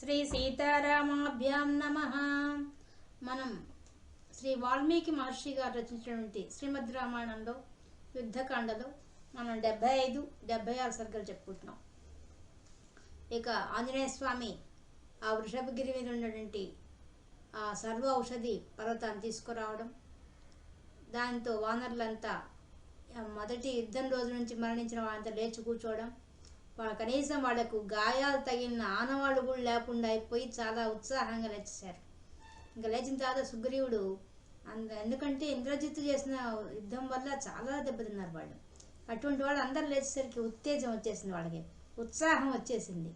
శ్రీ సీతారామాభ్యాం నమ. మనం శ్రీ వాల్మీకి మహర్షి గారు రచించినటువంటి శ్రీమద్ రామాయణంలో యుద్ధకాండలో మనం డెబ్బై ఐదు డెబ్బై ఆరు సర్గలు చెప్పుకుంటున్నాం. ఇక ఆంజనేయ స్వామి ఆ వృషభగిరి మీద ఉన్నటువంటి ఆ సర్వ ఔషధి పర్వతాన్ని తీసుకురావడం దాంతో వానర్లంతా మొదటి యుద్ధం రోజు నుంచి మరణించిన వాళ్ళంతా లేచి కూర్చోవడం కనీసం వాళ్ళకు గాయాలు తగిలిన ఆనవాళ్ళు కూడా లేకుండా అయిపోయి చాలా ఉత్సాహంగా లేచేశారు. ఇంకా లేచిన తర్వాత సుగ్రీవుడు అంద ఎందుకంటే ఇంద్రజిత్తు చేసిన యుద్ధం వల్ల చాలా దెబ్బతిన్నారు వాళ్ళు. అటువంటి వాళ్ళు అందరు లేచేసరికి ఉత్తేజం వచ్చేసింది వాళ్ళకి ఉత్సాహం వచ్చేసింది.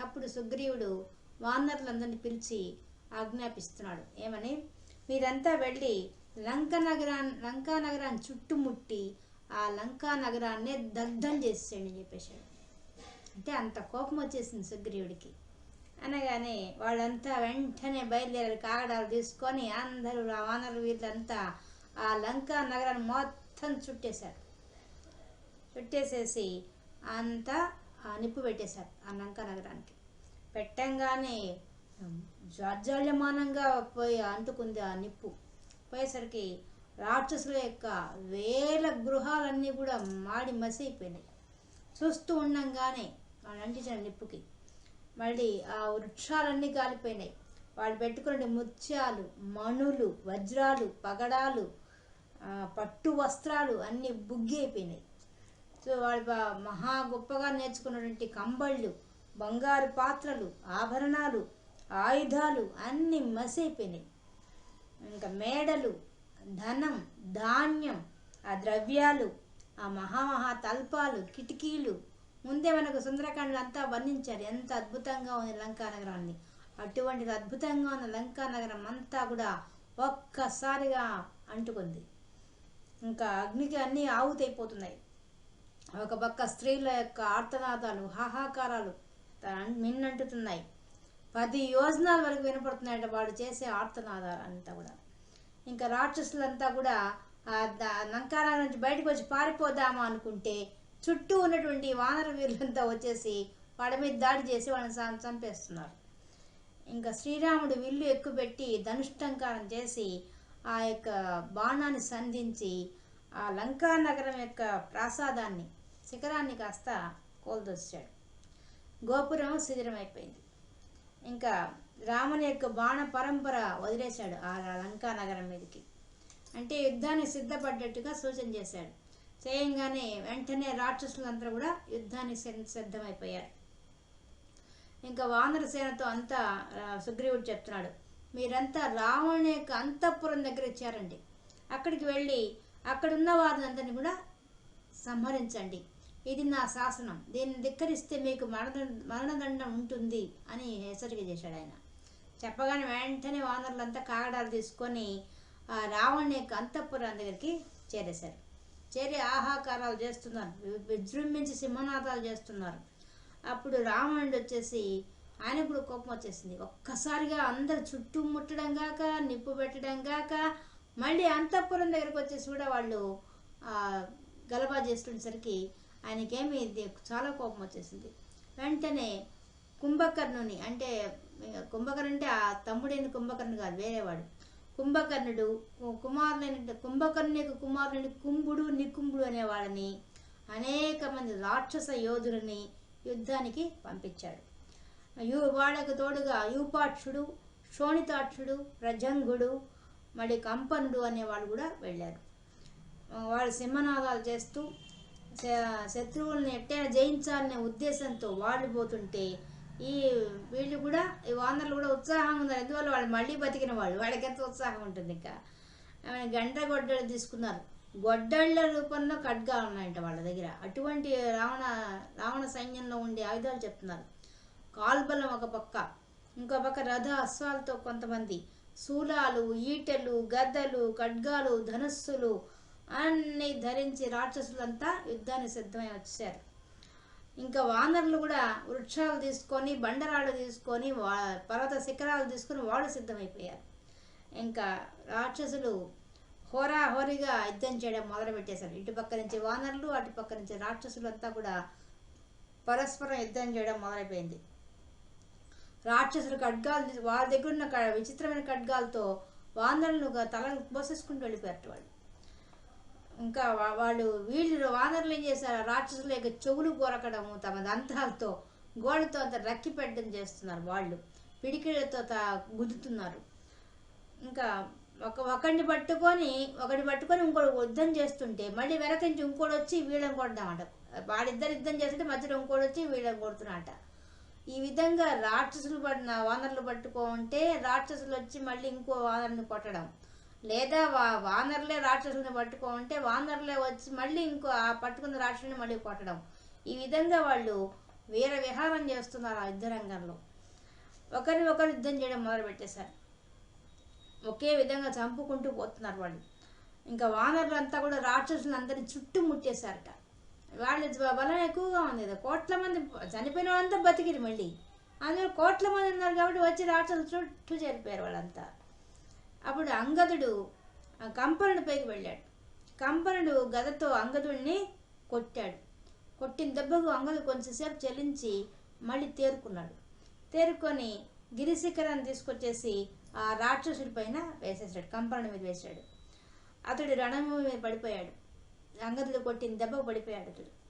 అప్పుడు సుగ్రీవుడు వానరులందరినీ పిలిచి ఆజ్ఞాపిస్తున్నాడు. ఏమని? మీరంతా వెళ్ళి లంక నగరాన్ని లంకా నగరాన్ని చుట్టుముట్టి ఆ లంకా నగరాన్నే దగ్ధం చేసేయండి అని చెప్పేశాడు. అంటే అంత కోపం వచ్చేసింది సుగ్రీవుడికి. అనగానే వాళ్ళంతా వెంటనే బయలుదేరారు కాగడాలు తీసుకొని అందరూ ఆ వానరు వీళ్ళంతా ఆ లంకా నగరాన్ని మొత్తం చుట్టేశారు. చుట్టేసేసి అంతా ఆ నిప్పు పెట్టేశారు ఆ లంకా నగరానికి. పెట్టంగానే జాజ్జల్యమానంగా పోయి అంటుకుంది ఆ నిప్పు. పోయేసరికి రాక్షసుల యొక్క వేల గృహాలన్నీ కూడా మాడి మసైపోయినాయి చూస్తూ ఉండంగానే అంటించిన నిప్పుకి. మళ్ళీ ఆ వృక్షాలన్నీ కాలిపోయినాయి వాళ్ళు పెట్టుకునే ముత్యాలు మణులు వజ్రాలు పగడాలు పట్టు వస్త్రాలు అన్నీ బుగ్గి అయిపోయినాయి. సో వాళ్ళు మహా గొప్పగా నేర్చుకున్నటువంటి కంబళ్ళు బంగారు పాత్రలు ఆభరణాలు ఆయుధాలు అన్నీ మసైపోయినాయి. ఇంకా మేడలు ధనం ధాన్యం ఆ ద్రవ్యాలు ఆ మహామహా తల్పాలు కిటికీలు ముందే మనకు సుందరకాండలు అంతా వర్ణించారు. ఎంత అద్భుతంగా ఉంది లంకా నగరాన్ని. అటువంటి అద్భుతంగా ఉన్న లంకా నగరం అంతా కూడా ఒక్కసారిగా అంటుకుంది. ఇంకా అగ్నికి అన్నీ ఆవుతైపోతున్నాయి ఒక పక్క స్త్రీల యొక్క ఆర్తనాదాలు హాహాకారాలు మిన్నంటుతున్నాయి. పది యోజనాల వరకు వినపడుతున్నాయట వాడు చేసే ఆర్తనాదాలు అంతా కూడా. ఇంకా రాక్షసులంతా కూడా ఆ నుంచి బయటకు వచ్చి పారిపోదామా అనుకుంటే చుట్టూ ఉన్నటువంటి వానర వీరులంతా వచ్చేసి వాడి మీద దాడి చేసి వాళ్ళని చంపేస్తున్నారు. ఇంకా శ్రీరాముడు విల్లు ఎక్కుపెట్టి ధనుష్టంకారం చేసి ఆ యొక్క బాణాన్ని సంధించి ఆ లంకా నగరం యొక్క ప్రాసాదాన్ని శిఖరాన్ని కాస్త కోల్దొచ్చాడు గోపురం శిథిరమైపోయింది ఇంకా రాముని యొక్క బాణ పరంపర వదిలేశాడు ఆ లంకా నగరం మీదకి. అంటే యుద్ధానికి సిద్ధపడ్డట్టుగా సూచన చేశాడు. చేయంగానే వెంటనే రాక్షసులందరూ కూడా యుద్ధానికి సిద్ధమైపోయారు. ఇంకా వానర సేనతో అంతా సుగ్రీవుడు చెప్తున్నాడు మీరంతా రావణుని యొక్క అంతఃపురం దగ్గర ఇచ్చారండి అక్కడికి వెళ్ళి అక్కడున్న వారిని అందరినీ కూడా సంహరించండి. ఇది నా శాసనం. దీన్ని ధిక్కరిస్తే మీకు మరణ మరణదండం ఉంటుంది అని హెచ్చరిక చేశాడు ఆయన. చెప్పగానే వెంటనే వానరులంతా కాగడాలు తీసుకొని ఆ రావణ్ యొక్క అంతఃపురం దగ్గరికి చేరేశారు. చేరి ఆహాకారాలు చేస్తున్నారు. విజృంభించి సింహనాదాలు చేస్తున్నారు. అప్పుడు రావణుడు వచ్చేసి ఆయన కూడా కోపం వచ్చేసింది. ఒక్కసారిగా అందరు చుట్టూ ముట్టడం గాక నిప్పు పెట్టడం గాక మళ్ళీ అంతఃపురం దగ్గరకు వచ్చేసి కూడా వాళ్ళు గలబా చేస్తుండేసరికి ఆయనకేమి చాలా కోపం వచ్చేసింది. వెంటనే కుంభకర్ణుని అంటే కుంభకర్ణ అంటే ఆ తమ్ముడైన కుంభకర్ణుని కాదు వేరేవాడు. కుంభకర్ణుడు కుమారులైన కుంభకర్ణుని యొక్క కుమారుని కుంభుడు నికుంభుడు అనేవాళ్ళని అనేక మంది రాక్షస యోధులని యుద్ధానికి పంపించాడు. యు వాళ్ళకు తోడుగా యూపాక్షుడు శోణితాక్షుడు ప్రజంగుడు మళ్ళీ కంపనుడు అనేవాళ్ళు కూడా వెళ్ళారు. వాళ్ళు సింహనాదాలు చేస్తూ శత్రువులను ఎట్టైనా జయించాలనే ఉద్దేశంతో వాళ్ళు పోతుంటే ఈ వీళ్ళు కూడా ఈ వానరులు కూడా ఉత్సాహంగా ఉన్నారు. ఎందువల్ల వాళ్ళు మళ్ళీ బతికిన వాళ్ళు? వాళ్ళకి ఎంత ఉత్సాహం ఉంటుంది ఇంకా? గంట గొడ్డలు తీసుకున్నారు. గొడ్డళ్ళ రూపంలో ఖడ్గాలు ఉన్నాయంట వాళ్ళ దగ్గర. అటువంటి రావణ రావణ సైన్యంలో ఉండే ఆయుధాలు చెప్తున్నారు. కాల్బలం ఒక పక్క ఇంకో పక్క రథ అశ్వాలతో కొంతమంది. శూలాలు ఈటెలు గద్దలు ఖడ్గాలు ధనుస్సులు అన్నీ ధరించి రాక్షసులంతా యుద్ధానికి సిద్ధమై వచ్చారు. ఇంకా వానరులు కూడా వృక్షాలు తీసుకొని బండరాళ్ళు తీసుకొని వా పర్వత శిఖరాలు తీసుకొని వాళ్ళు సిద్ధమైపోయారు. ఇంకా రాక్షసులు హోరాహోరీగా యుద్ధం చేయడం మొదలుపెట్టేశారు. ఇటు పక్క నుంచి వానరులు అటు పక్క నుంచి రాక్షసులంతా కూడా పరస్పరం యుద్ధం చేయడం మొదలైపోయింది రాక్షసులు ఖడ్గాలు వాళ్ళ దగ్గర ఉన్న విచిత్రమైన ఖడ్గాలతో వానరులను తలను పోసేసుకుంటూ వెళ్ళిపోయారు వాళ్ళు. ఇంకా వాళ్ళు వీళ్ళు వానరులు ఏం చేశారు? రాక్షసుల యొక్క చెవులు కొరకడము తమ దంతాలతో గోడతో అంత రక్కి పెట్టడం చేస్తున్నారు వాళ్ళు. పిడికిళ్ళతో తా గుద్దుతున్నారు. ఇంకా ఒక ఒకడిని పట్టుకొని ఒకటి పట్టుకొని ఇంకోటి యుద్ధం చేస్తుంటే మళ్ళీ వెనక నుంచి ఇంకోటి వచ్చి వీళ్ళని కొడదామట వాళ్ళిద్దరు యుద్ధం చేస్తుంటే మధ్యలో ఇంకోటి వచ్చి వీళ్ళని కొడుతున్నట ఈ విధంగా రాక్షసులు పడిన వానరులు పట్టుకుంటే రాక్షసులు వచ్చి మళ్ళీ ఇంకో వానరుని కొట్టడం. లేదా వా వానర్లే రాక్షసుని పట్టుకుంటే వానర్లే వచ్చి మళ్ళీ ఇంకో ఆ పట్టుకున్న రాక్షసుని మళ్ళీ కొట్టడం. ఈ విధంగా వాళ్ళు వీర విహారం చేస్తున్నారు ఆ యుద్ధ రంగంలో. ఒకరిని ఒకరు యుద్ధం చేయడం మొదలుపెట్టేశారు. ఒకే విధంగా చంపుకుంటూ పోతున్నారు వాళ్ళు. ఇంకా వానరులంతా కూడా రాక్షసులు అందరినీ చుట్టుముట్టేశారట. వాళ్ళ బలం ఎక్కువగా ఉంది. కోట్ల మంది చనిపోయిన వాళ్ళంతా బతికిరు మళ్ళీ. అందులో కోట్ల మంది ఉన్నారు కాబట్టి వచ్చి రాక్షసులు చుట్టూ చేరిపోయారు వాళ్ళంతా. అప్పుడు అంగదుడు ఆ కంపనుడి పైకి వెళ్ళాడు. కంపనుడు గదతో అంగదుడిని కొట్టాడు. కొట్టిన దెబ్బకు అంగదు కొంచెంసేపు చెల్లించి మళ్ళీ తేరుకున్నాడు. తేరుకొని గిరిశిఖరాన్ని తీసుకొచ్చేసి ఆ రాక్షసుడి పైన వేసేసాడు కంపనుడి మీద వేసాడు అతడు రణభూమి మీద పడిపోయాడు. అంగదుడు కొట్టిన దెబ్బ పడిపోయాడు అతడు.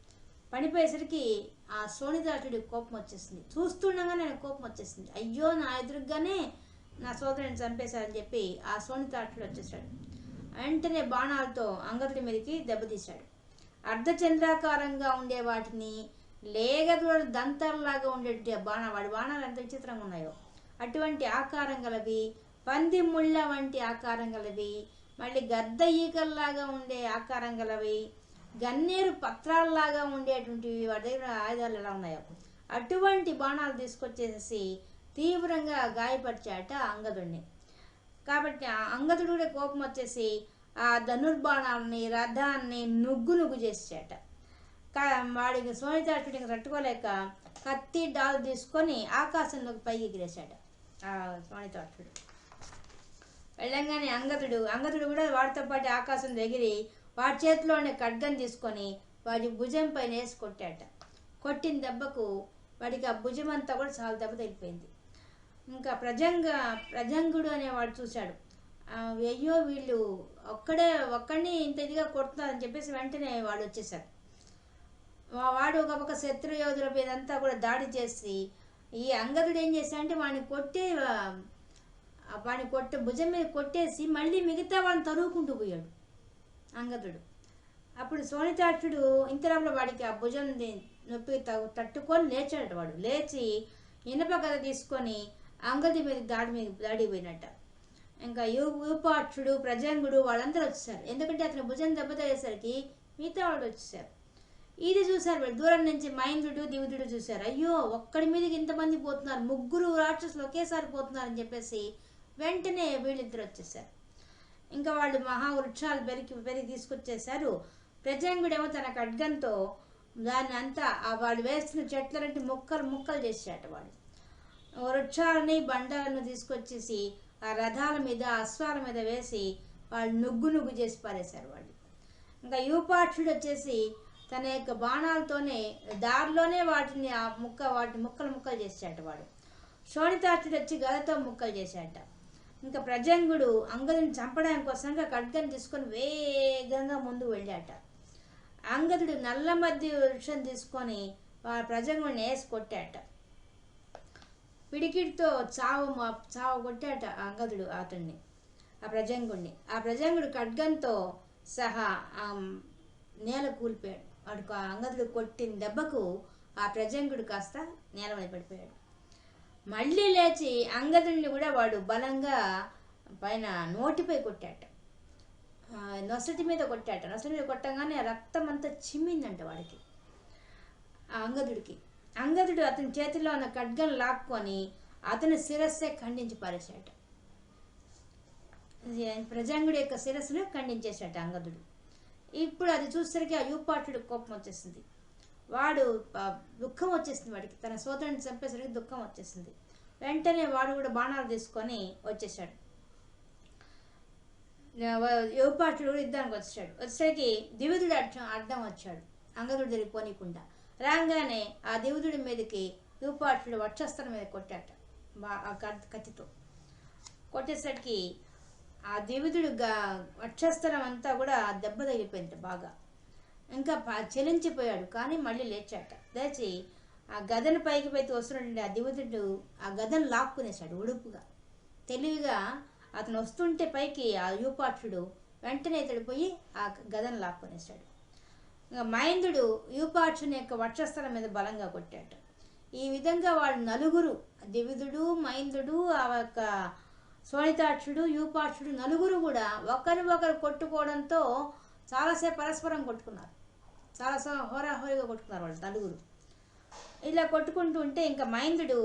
పడిపోయేసరికి ఆ సోనిదాసుడి కోపం వచ్చేసింది. చూస్తుండగానే నేను కోపం వచ్చేసింది. అయ్యో నా ఎదురుగానే నా సోదరుని చంపేశారని చెప్పి ఆ సోని తాటలు వచ్చేసాడు వెంటనే బాణాలతో అంగతుడి మీదకి దెబ్బతీశాడు. అర్ధచంద్రాకారంగా ఉండే వాటిని లేగదూడ దంతాలలాగా ఉండే బాణ వాడి బాణాలు ఎంత విచిత్రంగా ఉన్నాయో. అటువంటి ఆకారం గలవి పంది ముళ్ళ వంటి ఆకారం గలవి మళ్ళీ గద్ద ఈకల్లాగా ఉండే ఆకారం గలవి గన్నేరు పత్రాల్లాగా ఉండేటువంటివి వాటి దగ్గర ఆయుధాలు ఎలా ఉన్నాయో. అటువంటి బాణాలు తీసుకొచ్చేసి తీవ్రంగా గాయపరిచాట అంగదుడిని. కాబట్టి ఆ అంగదుడు కూడా కోపం వచ్చేసి ఆ ధనుర్బాణాలని రథాన్ని నుగ్గు నుగ్గు చేసాట కా- వాడికి సోనితాటుడికి తట్టుకోలేక కత్తి డాలు తీసుకొని ఆకాశంలోకి పైకి ఎగిరేశాడు ఆ సోనితాటుడు వెళ్ళంగానే అంగతుడు అంగతుడు కూడా వాడితో పాటు ఆకాశం ఎగిరి వాడి చేతిలోనే ఖడ్గం తీసుకొని వాడి భుజం పైన వేసి కొట్టాట కొట్టిన దెబ్బకు వాడికి ఆ భుజం అంతా కూడా చాలా దెబ్బ తగిలిపోయింది. ఇంకా ప్రజంగ ప్రజంగుడు అనేవాడు చూశాడు. అయ్యో వీళ్ళు ఒక్కడే ఒక్కడిని ఇంత ఇదిగా కొడుతున్నారని చెప్పేసి వెంటనే వాడు వచ్చేసారు. వాడు ఒక పక్క శత్రు యోధుల మీదంతా కూడా దాడి చేసి ఈ అంగదుడు ఏం చేశాడంటే వాడిని కొట్టే వాడిని కొట్టే భుజం మీద కొట్టేసి మళ్ళీ మిగతా వాడిని తరువుకుంటూ పోయాడు అంగదుడు. అప్పుడు సోనితాక్షుడు ఇంతరాంలో వాడికి ఆ భుజం నొప్పి త- తట్టుకొని లేచాడు వాడు. లేచి ఇనప కథ తీసుకొని అంగది మీద దాడి మీద దాడిపోయినట్ట ఇంకా యూ యూపాక్షుడు ప్రజంగుడు వాళ్ళందరూ వచ్చేసారు. ఎందుకంటే అతని భుజం దెబ్బ తగ్గేసరికి మిగతా వాళ్ళు వచ్చేసారు. ఇది చూశారు వీళ్ళు. దూరం నుంచి మైందుడు దివుదుడు చూశారు. అయ్యో ఒక్కడి మీదకి ఇంతమంది పోతున్నారు. ముగ్గురు రాక్షసులు ఒకేసారి పోతున్నారని చెప్పేసి వెంటనే వీళ్ళిద్దరు వచ్చేసారు. ఇంకా వాళ్ళు మహా వృక్షాలు పెరిగి పెరిగి తీసుకొచ్చేసారు ప్రజంగుడేమో తన ఖడ్గంతో దాన్ని అంతా వాళ్ళు వేస్తున్న చెట్లన్నింటి ముక్కలు ముక్కలు చేసేట వాడు వృక్షాలని బండాలను తీసుకొచ్చేసి ఆ రథాల మీద అశ్వాల మీద వేసి వాళ్ళు నుగ్గు నుగ్గు చేసి పారేశారు వాళ్ళు. ఇంకా యూపాక్షుడు వచ్చేసి తన యొక్క బాణాలతోనే దారిలోనే వాటిని ఆ ముక్క వాటిని ముక్కలు ముక్కలు చేసాట వాడు. శోణితాక్షుడు వచ్చి గదతో ముక్కలు చేశాట ఇంకా ప్రజంగుడు అంగదుని చంపడానికి కోసంగా ఖడ్గని తీసుకొని వేగంగా ముందు వెళ్ళాట అంగదుడు నల్ల మధ్య వృక్షం తీసుకొని వాళ్ళ ప్రజంగుడిని వేసి కొట్టాట పిడికిడితో చావు మా- చావు కొట్టాట అంగదుడు అతన్ని ఆ ప్రజంగుడిని ఆ ప్రజంగుడు ఖడ్గంతో సహా ఆ నేల కూలిపోయాడు. వాడికి ఆ అంగదుడు కొట్టిన దెబ్బకు ఆ ప్రజంగుడు కాస్త నేల మీద పడిపోయాడు. మళ్ళీ లేచి అంగదుడిని కూడా వాడు బలంగా పైన నోటిపై కొట్టాట. నొసటి మీద కొట్టాట. నొసటి మీద కొట్టగానే రక్తం అంతా చిమ్మిందంట వాడికి ఆ అంగదుడికి. అంగదుడు అతని చేతిలో ఉన్న ఖడ్గం లాక్కొని అతని శిరస్సే ఖండించి పారేశాట ప్రజంగుడి యొక్క శిరస్సును ఖండించేశాట అంగదుడు. ఇప్పుడు అది చూసరికి ఆ యూపాటుడు కోపం వచ్చేసింది. వాడు దుఃఖం వచ్చేసింది వాడికి. తన సోదరుని చంపేసరికి దుఃఖం వచ్చేసింది. వెంటనే వాడు కూడా బాణాలు తీసుకొని వచ్చేసాడు యువపాటుడు కూడా యుద్ధానికి వచ్చాడు వచ్చేసరికి దివిదుడు అడ్డం అడ్డం వచ్చాడు. అంగదుడు దగ్గర పోనీకుండా రాగానే ఆ దేవుడి మీదకి యువపాటుడు వక్షస్థలం మీద కొట్టాట. బా ఆ కత్తి కత్తితో కొట్టేసరికి ఆ దేవుడు గా వక్షస్థలం అంతా కూడా దెబ్బ తగిలిపోయింది బాగా. ఇంకా చెలించిపోయాడు కానీ మళ్ళీ లేచాట. లేచి ఆ గదను పైకి పైకి వస్తున్నటువంటి ఆ దివిధుడు ఆ గదను లాక్కునేశాడు ఉడుపుగా. తెలివిగా అతను వస్తుంటే పైకి ఆ యూపాక్షుడు వెంటనే ఇతడు పోయి ఆ గదను లాక్కునేశాడు. మహేంద్రుడు యూపార్చుని యూపాక్షుని యొక్క వక్షస్థలం మీద బలంగా కొట్టాడు. ఈ విధంగా వాళ్ళు నలుగురు దివిదుడు మహేంద్రుడు ఆ యొక్క సోనితాక్షుడు యూపాక్షుడు నలుగురు కూడా ఒకరి ఒకరు కొట్టుకోవడంతో చాలాసేపు పరస్పరం కొట్టుకున్నారు. చాలా హోరాహోరీగా కొట్టుకున్నారు వాళ్ళు నలుగురు. ఇలా కొట్టుకుంటూ ఉంటే ఇంకా మహేంద్రుడు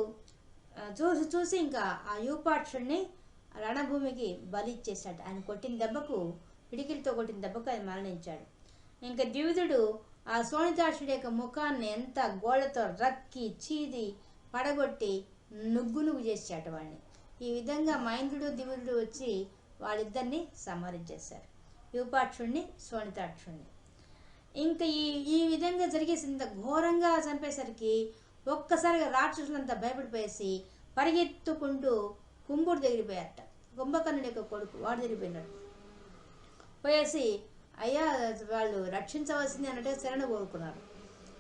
చూసి చూసి ఇంకా ఆ యూపాక్షుడిని రణభూమికి బలి ఇచ్చేశాడు. ఆయన కొట్టిన దెబ్బకు పిడికిలతో కొట్టిన దెబ్బకు ఆయన మరణించాడు. ఇంకా ద్వివిధుడు ఆ సోనితాక్షుడి యొక్క ముఖాన్ని ఎంత గోడతో రక్కి చీది పడగొట్టి నుగ్గు నుగ్గు చేశాడు వాడిని. ఈ విధంగా మైందుడు దివ్యుడు వచ్చి వాళ్ళిద్దరిని సంహరించేశారు. యూపాక్షుడిని సోనితాక్షుణ్ణి. ఇంకా ఈ ఈ విధంగా జరిగేసి ఇంత ఘోరంగా చంపేసరికి ఒక్కసారిగా రాక్షసులంతా భయపడిపోయేసి పరిగెత్తుకుంటూ కుంభుడు దగ్గరిపోయారట కుంభకర్ణుడి యొక్క కొడుకు వాడు దగ్గరిపోయినాడు పోయేసి అయ్యా వాళ్ళు రక్షించవలసింది అన్నట్టు శరణ కోరుకున్నారు.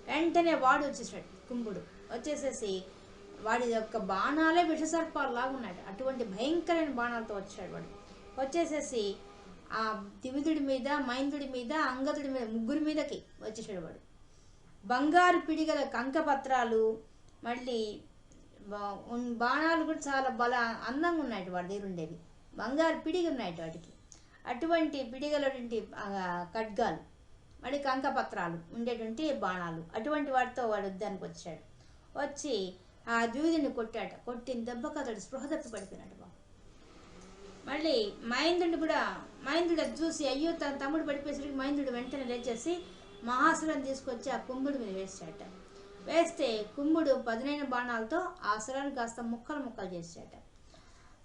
వెంటనే వాడు వచ్చేసాడు కుంభుడు. వచ్చేసేసి వాడి యొక్క బాణాలే విషసర్పాలు లాగా ఉన్నాడు అటువంటి భయంకరమైన బాణాలతో వచ్చాడు వాడు. వచ్చేసేసి ఆ దివిదుడి మీద మైందుడి మీద అంగదుడి మీద ముగ్గురి మీదకి వచ్చేసాడు వాడు. బంగారు పిడిగల కంకపత్రాలు మళ్ళీ బాణాలు కూడా చాలా బల అందంగా ఉన్నాయి వాడి దగ్గర ఉండేవి. బంగారు పిడిగి ఉన్నాయి వాటికి. అటువంటి పిడిగలటువంటి ఖడ్గాలు మళ్ళీ కంకపత్రాలు ఉండేటువంటి బాణాలు అటువంటి వాటితో వాడు యుద్ధానికి వచ్చాడు. వచ్చి ఆ దూదిని కొట్టాట కొట్టిన దెబ్బకు అతడు స్పృహ తప్పి పడిపోయినాడు బాబు మళ్ళీ మహేంద్రుడు కూడా మహేంద్రుడు అది చూసి అయ్యో తన తమ్ముడు పడిపోయేసరికి మహేంద్రుడు వెంటనే లేచేసి మహాసురం తీసుకొచ్చి ఆ కుంభుడి మీద వేసాట వేస్తే కుంభుడు పదునైన బాణాలతో ఆ సురాన్ని కాస్త ముక్కలు ముక్కలు చేసాట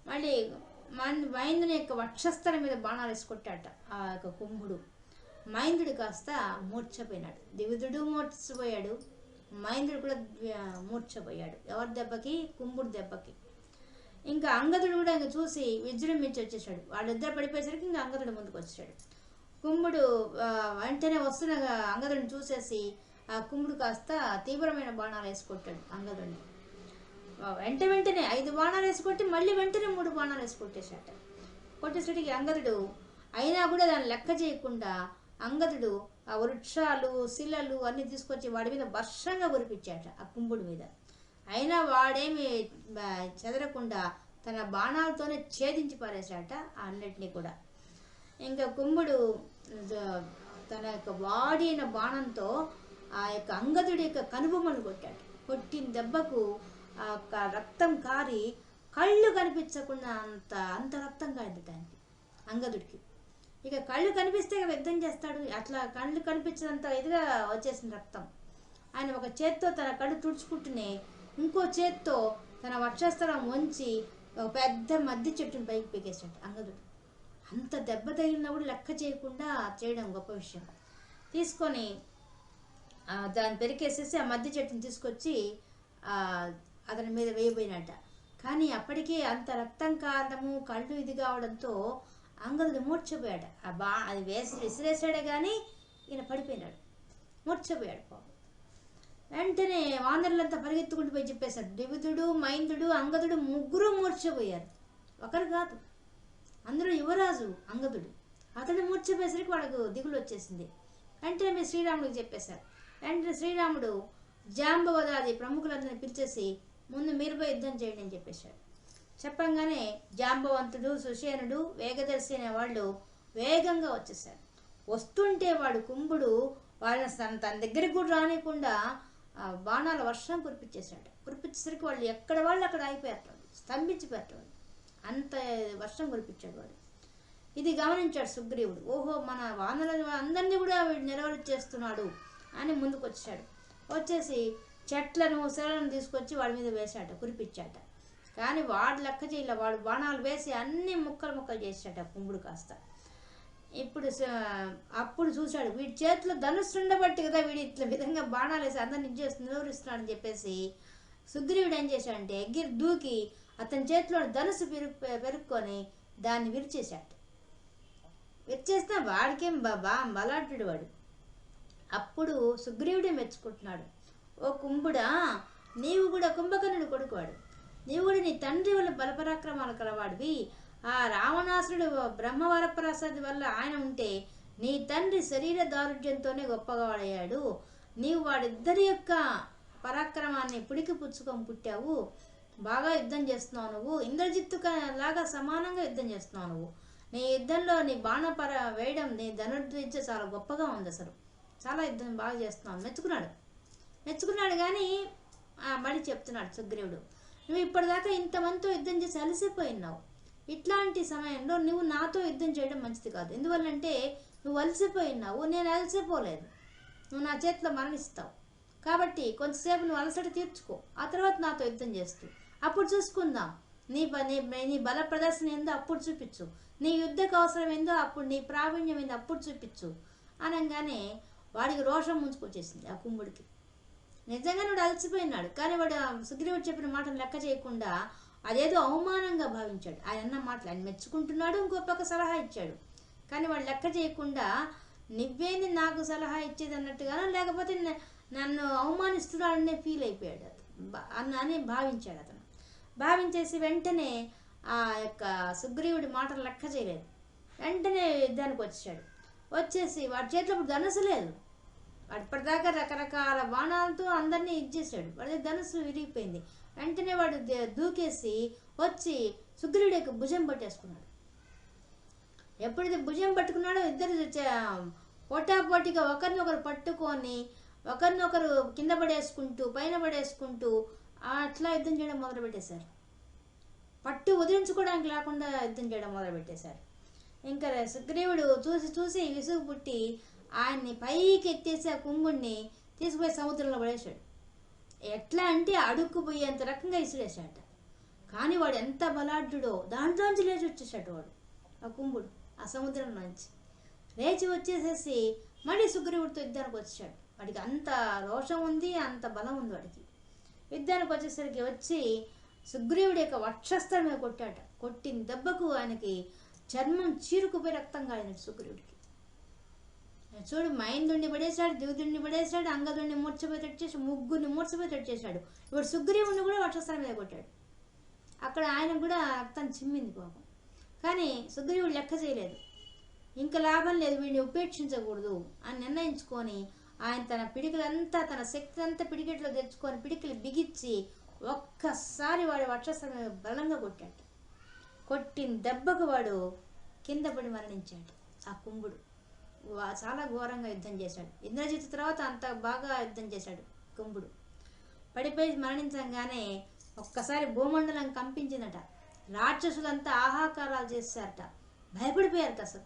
మళ్ళీ మన మైందుని యొక్క వక్షస్థల మీద బాణాలు వేసుకొట్టాట ఆ యొక్క కుంభుడు. మైందుడు కాస్త మూర్ఛపోయినాడు. దివిదుడు మూర్ఛపోయాడు. మైందుడు కూడా ద్వ- మూర్ఛపోయాడు. ఎవరి దెబ్బకి? కుంభుడు దెబ్బకి. ఇంకా అంగదుడు కూడా ఇంకా చూసి విజృంభించి వచ్చేసాడు. వాళ్ళిద్దరు పడిపోయేసరికి ఇంకా అంగదుడు ముందుకు వచ్చాడు కుంభుడు వెంటనే వస్తున్న అంగదుడిని చూసేసి ఆ కుంభుడు కాస్త తీవ్రమైన బాణాలు వేసుకొట్టాడు అంగదుడిని. వెంట వెంటనే ఐదు బాణాలు వేసుకొట్టి మళ్ళీ వెంటనే మూడు బాణాలు వేసి కొట్టేశాట కొట్టేసరికి అంగదుడు అయినా కూడా దాన్ని లెక్క చేయకుండా అంగదుడు ఆ వృక్షాలు శిలలు అన్నీ తీసుకొచ్చి వాడి మీద వర్షంగా కురిపించాట ఆ కుంభుడి మీద. అయినా వాడేమి చెదరకుండా తన బాణాలతోనే ఛేదించి పారేశాట అన్నిటినీ కూడా. ఇంకా కుంభుడు తన యొక్క వాడిన బాణంతో ఆ యొక్క అంగదుడి యొక్క కనుబొమ్మను కొట్టాడు. కొట్టిన దెబ్బకు ఆ యొక్క రక్తం కారి కళ్ళు కనిపించకుండా అంత అంత రక్తం కారింది దానికి అంగదుడికి. ఇక కళ్ళు కనిపిస్తే ఇక యుద్ధం చేస్తాడు. అట్లా కళ్ళు కనిపించినంత ఇదిగా వచ్చేసింది రక్తం. ఆయన ఒక చేత్తో తన కళ్ళు తుడుచుకుంటూనే ఇంకో చేత్తో తన వక్షస్థలం వంచి ఒక పెద్ద మద్ది చెట్టుని పైకి పీకేశాడు అంగదుడు. అంత దెబ్బ తగిలినా కూడా లెక్క చేయకుండా చేయడం గొప్ప విషయం. తీసుకొని దాన్ని పెరికేసేసి ఆ మధ్య చెట్టుని తీసుకొచ్చి అతని మీద వేయబోయినట్ట కానీ అప్పటికే అంత రక్తం కారడము కళ్ళు ఇది కావడంతో అంగదుడు మూర్చపోయాడు ఆ బా అది వేసి విసిరేసాడే కానీ ఈయన పడిపోయినాడు. మూర్చపోయాడు పాపం. వెంటనే వానరులంతా పరిగెత్తుకుంటూ పోయి చెప్పేశారు. ద్వివిధుడు మైందుడు అంగదుడు ముగ్గురు మూర్చపోయారు ఒకరు కాదు అందులో యువరాజు అంగదుడు. అతడు మూర్చపోయేసరికి వాళ్ళకు దిగులు వచ్చేసింది. వెంటనే మీరు శ్రీరాముడికి చెప్పేశారు. వెంటనే శ్రీరాముడు జాంబవదాది ప్రముఖులందరినీ పిలిచేసి ముందు మీరు పోయి యుద్ధం చేయండి అని చెప్పేశాడు. చెప్పంగానే జాంబవంతుడు సుషేనుడు వేగదర్శి అనే వాళ్ళు వేగంగా వచ్చేసారు వస్తుంటే వాడు కుంభుడు వాళ్ళని తన తన దగ్గరికి కూడా రానియకుండా బాణాల వర్షం కురిపించేశాడు. కురిపించేసరికి వాళ్ళు ఎక్కడ వాళ్ళు అక్కడ ఆగిపోయారు స్తంభించిపోయేటవాడు స్తంభించిపోయారు అంత వర్షం కురిపించాడు వాడు. ఇది గమనించాడు సుగ్రీవుడు. ఓహో మన వానల అందరినీ కూడా వీడు నిలవడి చేస్తున్నాడు అని ముందుకు వచ్చాడు వచ్చేసి చెట్లను ఉసలను తీసుకొచ్చి వాడి మీద వేసాట కురిపించాట కానీ వాడు లెక్క చేయలే వాడు బాణాలు వేసి అన్ని ముక్కలు ముక్కలు చేసాట కుంభుడు కాస్త. ఇప్పుడు అప్పుడు చూశాడు వీడి చేతిలో ధనుస్సు ఉండబట్టి కదా వీడి ఇట్లా విధంగా బాణాలు వేసి అందరిని చేసి నిలువరిస్తున్నాడని చెప్పేసి సుగ్రీవుడు ఏం చేశాడంటే ఎగ్గిరి దూకి అతని చేతిలో ధనుసు పెరు పెరుక్కొని దాన్ని విరిచేశాడు విరిచేస్తే వాడికేం బా బలాటుడు వాడు. అప్పుడు సుగ్రీవుడే మెచ్చుకుంటున్నాడు? ఓ కుంభుడా నీవు కూడా కుంభకర్ణుడు కొడుకువాడు. నీవు కూడా నీ తండ్రి వల్ల బలపరాక్రమాలు కలవాడివి. ఆ రావణాసురుడు బ్రహ్మవరప్రసాద్ వల్ల ఆయన ఉంటే నీ తండ్రి శరీర దారుఢ్యంతోనే గొప్పగాడయ్యాడు నీవు వాడిద్దరి యొక్క పరాక్రమాన్ని పుడికి పుచ్చుకొని పుట్టావు. బాగా యుద్ధం చేస్తున్నావు నువ్వు. ఇంద్రజిత్తు లాగా సమానంగా యుద్ధం చేస్తున్నావు నువ్వు. నీ యుద్ధంలో నీ బాణపర వేయడం నీ ధనుర్విద్య చాలా గొప్పగా ఉంది అసలు. చాలా యుద్ధం బాగా చేస్తున్నావు. మెచ్చుకున్నాడు. మెచ్చుకున్నాడు కానీ మళ్ళీ చెప్తున్నాడు సుగ్రీవుడు. నువ్వు ఇప్పటిదాకా ఇంతమందితో యుద్ధం చేసి అలసిపోయినావు ఇట్లాంటి సమయంలో నువ్వు నాతో యుద్ధం చేయడం మంచిది కాదు. ఎందువల్లంటే నువ్వు అలసిపోయినావు నేను అలసిపోలేదు. నువ్వు నా చేతిలో మరణిస్తావు. కాబట్టి కొంతసేపు నువ్వు అలసట తీర్చుకో. ఆ తర్వాత నాతో యుద్ధం చేస్తూ. అప్పుడు చూసుకుందాం. నీ నీ నీ బల ప్రదర్శన ఏందో అప్పుడు చూపించు. నీ యుద్ధకు అవసరం ఏందో అప్పుడు నీ ప్రావీణ్యం ఏందో అప్పుడు చూపించు. అనగానే వాడికి రోషం ముంచుకొచ్చేసింది ఆ కుంభుడికి. నిజంగా వాడు అలసిపోయినాడు. కానీ వాడు సుగ్రీవుడు చెప్పిన మాటను లెక్క చేయకుండా అదేదో అవమానంగా భావించాడు. ఆయన అన్న మాటలు ఆయన మెచ్చుకుంటున్నాడు ఇంకో పక్క సలహా ఇచ్చాడు. కానీ వాడు లెక్క చేయకుండా నువ్వేంది నాకు సలహా ఇచ్చేది అన్నట్టుగానో లేకపోతే నన్ను అవమానిస్తున్నాడనే ఫీల్ అయిపోయాడు అతను. అని భావించాడు అతను. భావించేసి వెంటనే ఆ యొక్క సుగ్రీవుడి మాటలు లెక్క చేయలేదు. వెంటనే యుద్ధానికి వచ్చాడు. వచ్చేసి వాడి చేతిలో ఇప్పుడు ధనుసు లేదు. అప్పటిదాకా రకరకాల బాణాలతో అందరినీ ఇచ్చేసాడు వాడి ధనుసు విరిగిపోయింది. వెంటనే వాడు దూకేసి వచ్చి సుగ్రీవుడి యొక్క భుజం పట్టేసుకున్నాడు. ఎప్పుడైతే భుజం పట్టుకున్నాడో ఇద్దరు పోటాపోటీగా ఒకరినొకరు పట్టుకొని ఒకరినొకరు కింద పడేసుకుంటూ పైన పడేసుకుంటూ అట్లా యుద్ధం చేయడం మొదలుపెట్టేశారు. పట్టు వదిలించుకోవడానికి లేకుండా యుద్ధం చేయడం మొదలుపెట్టేశారు. ఇంకా సుగ్రీవుడు చూసి చూసి విసుగు పుట్టి ఆయన్ని పైకి ఎత్తేసి ఆ కుంభుడిని తీసుకుపోయి సముద్రంలో పడేశాడు. ఎట్లా అంటే అడుక్కుపోయేంత రకంగా ఇసిరేశాట. కానీ వాడు ఎంత బలాఢ్యుడో దాంట్లోంచి లేచి వచ్చేసాడు వాడు ఆ కుంభుడు ఆ సముద్రం నుంచి లేచి వచ్చేసేసి మళ్ళీ సుగ్రీవుడితో యుద్ధానికి వచ్చాడు వాడికి అంత రోషం ఉంది అంత బలం ఉంది వాడికి. యుద్ధానికి వచ్చేసరికి వచ్చి సుగ్రీవుడి యొక్క వక్షస్థలం మీద కొట్టాట. కొట్టిన దెబ్బకు ఆయనకి చర్మం చీరుకుపోయి రక్తం కాలినట్టు సుగ్రీవుడికి. చూడు మైందుండి పడేశాడు దిగుదుండి పడేశాడు అంగదుండి మూర్చపోయేటట్టు చేసి ముగ్గురిని మూర్చపోయేటట్టు చేశాడు. ఇప్పుడు సుగ్రీవుని కూడా వక్షస్థలం మీద కొట్టాడు. అక్కడ ఆయన కూడా రక్తం చిమ్మింది పాపం. కానీ సుగ్రీవుడు లెక్క చేయలేదు. ఇంకా లాభం లేదు వీడిని ఉపేక్షించకూడదు అని నిర్ణయించుకొని ఆయన తన పిడికలంతా తన శక్తి అంతా పిడికెట్లో తెచ్చుకొని పిడికిలు బిగించి ఒక్కసారి వాడు వక్షస్థలం మీద బలంగా కొట్టాడు. కొట్టిన దెబ్బకు వాడు కింద పడి మరణించాడు. ఆ కుంభుడు. చాలా ఘోరంగా యుద్ధం చేశాడు. ఇంద్రజిత్ తర్వాత అంత బాగా యుద్ధం చేశాడు కుంభుడు పడిపోయి మరణించగానే ఒక్కసారి భూమండలం కంపించిందట. రాక్షసులంతా ఆహాకారాలు చేశారట. భయపడిపోయారట అసలు.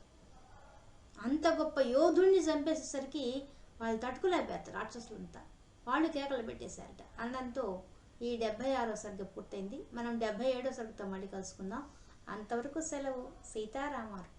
అంత గొప్ప యోధుణ్ణి చంపేసేసరికి వాళ్ళు తట్టుకోలేకపోయారు రాక్షసులంతా. వాళ్ళు కేకలు పెట్టేశారట. అన్నంతో ఈ డెబ్బై ఆరో సరిగ్గా పూర్తయింది. మనం డెబ్బై ఏడో సరిగ్గా మళ్ళీ కలుసుకుందాం. అంతవరకు సెలవు. సీతారామారు